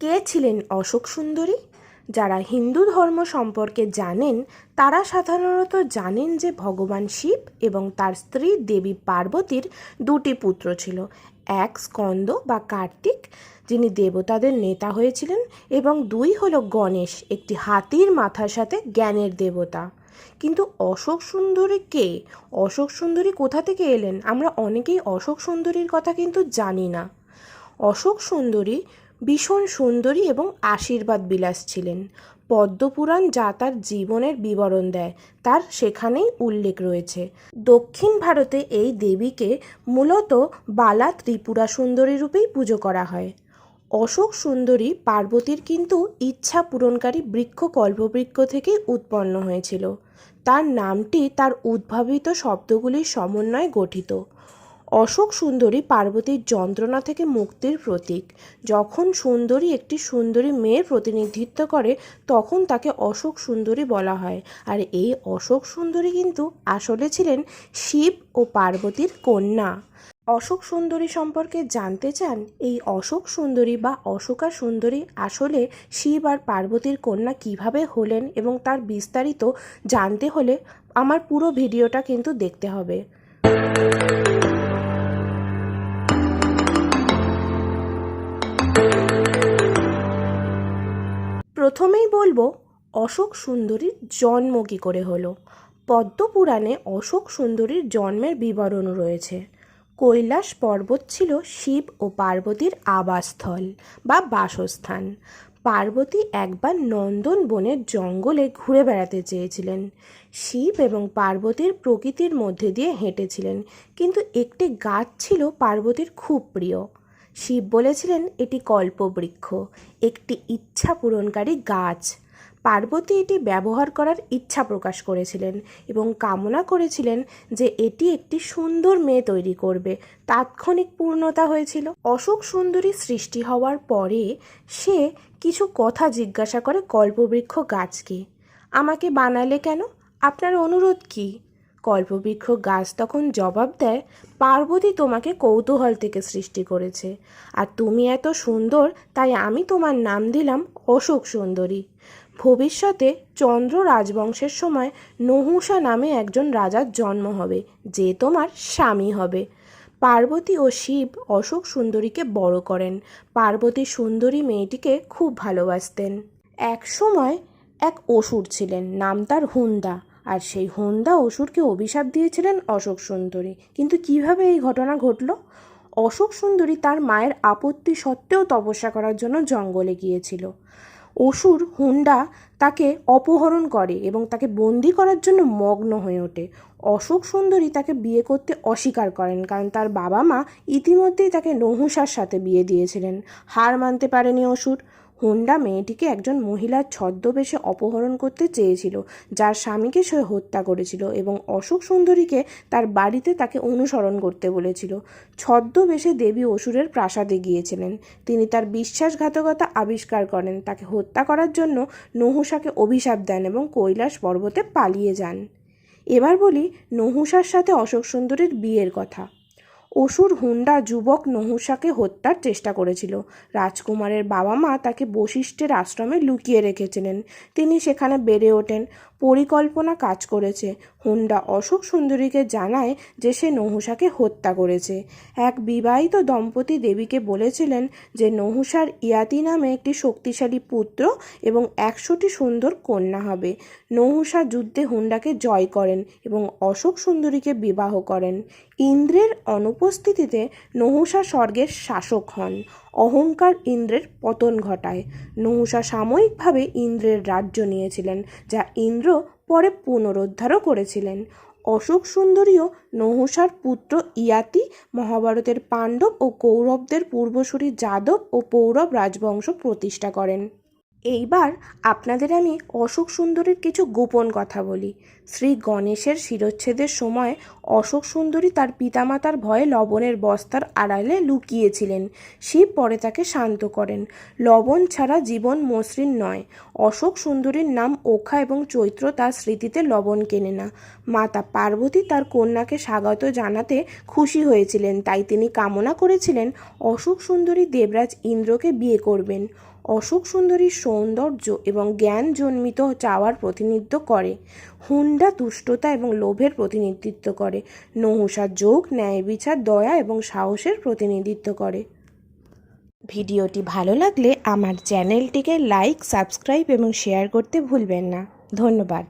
কে ছিলেন অশোক সুন্দরী? যারা হিন্দু ধর্ম সম্পর্কে জানেন, তারা সাধারণত জানেন যে ভগবান শিব এবং তার স্ত্রী দেবী পার্বতীর দুটি পুত্র ছিল, এক স্কন্দ বা কার্তিক, যিনি দেবতাদের নেতা হয়েছিলেন, এবং দুই হল গণেশ, একটি হাতির মাথার সাথে জ্ঞানের দেবতা। কিন্তু অশোক সুন্দরী কে? অশোক সুন্দরী কোথা থেকে এলেন? আমরা অনেকেই অশোক সুন্দরীর কথা কিন্তু জানি না। অশোক সুন্দরী ভীষণ সুন্দরী এবং আশীর্বাদ বিলাস ছিলেন। পদ্মপুরাণ যা তার জীবনের বিবরণ দেয়, তার সেখানেই উল্লেখ রয়েছে। দক্ষিণ ভারতে এই দেবীকে মূলত বালা ত্রিপুরা সুন্দরী রূপেই পুজো করা হয়। অশোক সুন্দরী পার্বতীর কিন্তু ইচ্ছা পূরণকারী বৃক্ষ কল্পবৃক্ষ থেকেই উৎপন্ন হয়েছিল। তার নামটি তার উদ্ভাবিত শব্দগুলির সমন্বয়ে গঠিত। অশোক সুন্দরী পার্বতীর যন্ত্রণা থেকে মুক্তির প্রতীক। যখন সুন্দরী একটি সুন্দরী মেয়ের প্রতিনিধিত্ব করে, তখন তাকে অশোক সুন্দরী বলা হয়। আর এই অশোক সুন্দরী কিন্তু আসলে ছিলেন শিব ও পার্বতীর কন্যা। অশোক সুন্দরী সম্পর্কে জানতে চান, এই অশোক সুন্দরী বা অশোকা সুন্দরী আসলে শিব আর পার্বতীর কন্যা কীভাবে হলেন এবং তার বিস্তারিত জানতে হলে আমার পুরো ভিডিওটা কিন্তু দেখতে হবে। প্রথমেই বলব, অশোক সুন্দরীর জন্ম কী করে হলো? পদ্মপুরাণে অশোক সুন্দরীর জন্মের বিবরণ রয়েছে। কৈলাস পর্বত ছিল শিব ও পার্বতীর আবাসস্থল বা বাসস্থান। পার্বতী একবার নন্দন বনের জঙ্গলে ঘুরে বেড়াতে চেয়েছিলেন। শিব এবং পার্বতীর প্রকৃতির মধ্যে দিয়ে হেঁটেছিলেন, কিন্তু একটি গাছ ছিল পার্বতীর খুব প্রিয়। শিব বলেছিলেন, এটি কল্পবৃক্ষ, একটি ইচ্ছা পূরণকারী গাছ। পার্বতী এটি ব্যবহার করার ইচ্ছা প্রকাশ করেছিলেন এবং কামনা করেছিলেন যে এটি একটি সুন্দর মেয়ে তৈরি করবে। তাৎক্ষণিক পূর্ণতা হয়েছিল। অশোক সুন্দরী সৃষ্টি হওয়ার পরে সে কিছু কথা জিজ্ঞাসা করে কল্পবৃক্ষ গাছকে, আমাকে বানালে কেন? আপনার অনুরোধ কী? কল্পবৃক্ষ গাছ তখন জবাব দেয়, পার্বতী তোমাকে কৌতূহল থেকে সৃষ্টি করেছে। আর তুমি এত সুন্দর, তাই আমি তোমার নাম দিলাম অশোক সুন্দরী। ভবিষ্যতে চন্দ্র রাজবংশের সময় নহুষা নামে একজন রাজার জন্ম হবে, যে তোমার স্বামী হবে। পার্বতী ও শিব অশোক সুন্দরীকে বড় করেন। পার্বতী সুন্দরী মেয়েটিকে খুব ভালোবাসতেন। এক সময় এক অসুর ছিলেন, নাম তার হুন্দা। আর সেই হুন্দা অসুরকে অভিশাপ দিয়েছিলেন অশোক সুন্দরী। কিন্তু কীভাবে এই ঘটনা ঘটল? অশোক সুন্দরী তার মায়ের আপত্তি সত্ত্বেও তপস্যা করার জন্য জঙ্গলে গিয়েছিল। অসুর হুন্ডা তাকে অপহরণ করে এবং তাকে বন্দি করার জন্য মগ্ন হয়ে ওঠে। অশোক সুন্দরী তাকে বিয়ে করতে অস্বীকার করেন কারণ তার বাবা মা ইতিমধ্যেই তাকে নহুষার সাথে বিয়ে দিয়েছিলেন। হার মানতে পারেনি অসুর। হুন্ডা মেয়েটিকে একজন মহিলার ছদ্মবেশে অপহরণ করতে চেয়েছিল, যার স্বামীকে সে হত্যা করেছিল এবং অশোক সুন্দরীকে তার বাড়িতে তাকে অনুসরণ করতে বলেছিল। ছদ্মবেশে দেবী অসুরের প্রাসাদে গিয়েছিলেন। তিনি তার বিশ্বাসঘাতকতা আবিষ্কার করেন। তাকে হত্যা করার জন্য নহুষাকে অভিশাপ দেন এবং কৈলাস পর্বতে পালিয়ে যান। এবার বলি নহুষার সাথে অশোক সুন্দরীর বিয়ের কথা। অসুর হুন্ডা যুবক নহুষাকে হত্যার চেষ্টা করেছিল। রাজকুমারের বাবা মা তাকে বশিষ্ঠের আশ্রমে লুকিয়ে রেখেছিলেন। তিনি সেখানে বেড়ে ওঠেন। পরিকল্পনা কাজ করেছে। হুন্ডা অশোক সুন্দরীকে জানায় যে সে নহুষাকে হত্যা করেছে। এক বিবাহিত দম্পতি দেবীকে বলেছিলেন যে নহুষার ইয়াতি নামে একটি শক্তিশালী পুত্র এবং একশোটি সুন্দর কন্যা হবে। নহুষা যুদ্ধে হুন্ডাকে জয় করেন এবং অশোক সুন্দরীকে বিবাহ করেন। ইন্দ্রের অনুপস্থিতিতে নহুষা স্বর্গের শাসক হন। অহংকার ইন্দ্রের পতন ঘটায়। নহুষা সাময়িকভাবে ইন্দ্রের রাজ্য নিয়েছিলেন, যা ইন্দ্র পরে পুনরুদ্ধারও করেছিলেন। অশোক সুন্দরীও নহুষার পুত্র ইয়াতি, মহাভারতের পাণ্ডব ও কৌরবদের পূর্বসূরি যাদব ও পৌরব রাজবংশ প্রতিষ্ঠা করেন। এইবার আপনাদের আমি অশোক সুন্দরীর কিছু গোপন কথা বলি। শ্রী গণেশের শিরচ্ছেদের সময় অশোক সুন্দরী তার পিতামাতার ভয়ে লবণের বস্তার আড়ালে লুকিয়েছিলেন। শিব পরে তাকে শান্ত করেন। লবণ ছাড়া জীবন মসৃণ নয়। অশোক সুন্দরীর নাম ওখা এবং চৈত্র তার স্মৃতিতে লবণ কেনে না। মাতা পার্বতী তার কন্যাকে স্বাগত জানাতে খুশি হয়েছিলেন। তাই তিনি কামনা করেছিলেন, অশোক সুন্দরী দেবরাজ ইন্দ্রকে বিয়ে করবেন। অশোক সুন্দরীর সৌন্দর্য এবং জ্ঞান জন্মিত চাওয়ার প্রতিনিধিত্ব করে। হুন্ডা তুষ্টতা এবং লোভের প্রতিনিধিত্ব করে। নহুষা যোগ, ন্যায় বিচার, দয়া এবং সাহসের প্রতিনিধিত্ব করে। ভিডিওটি ভালো লাগলে আমার চ্যানেলটিকে লাইক, সাবস্ক্রাইব এবং শেয়ার করতে ভুলবেন না। ধন্যবাদ।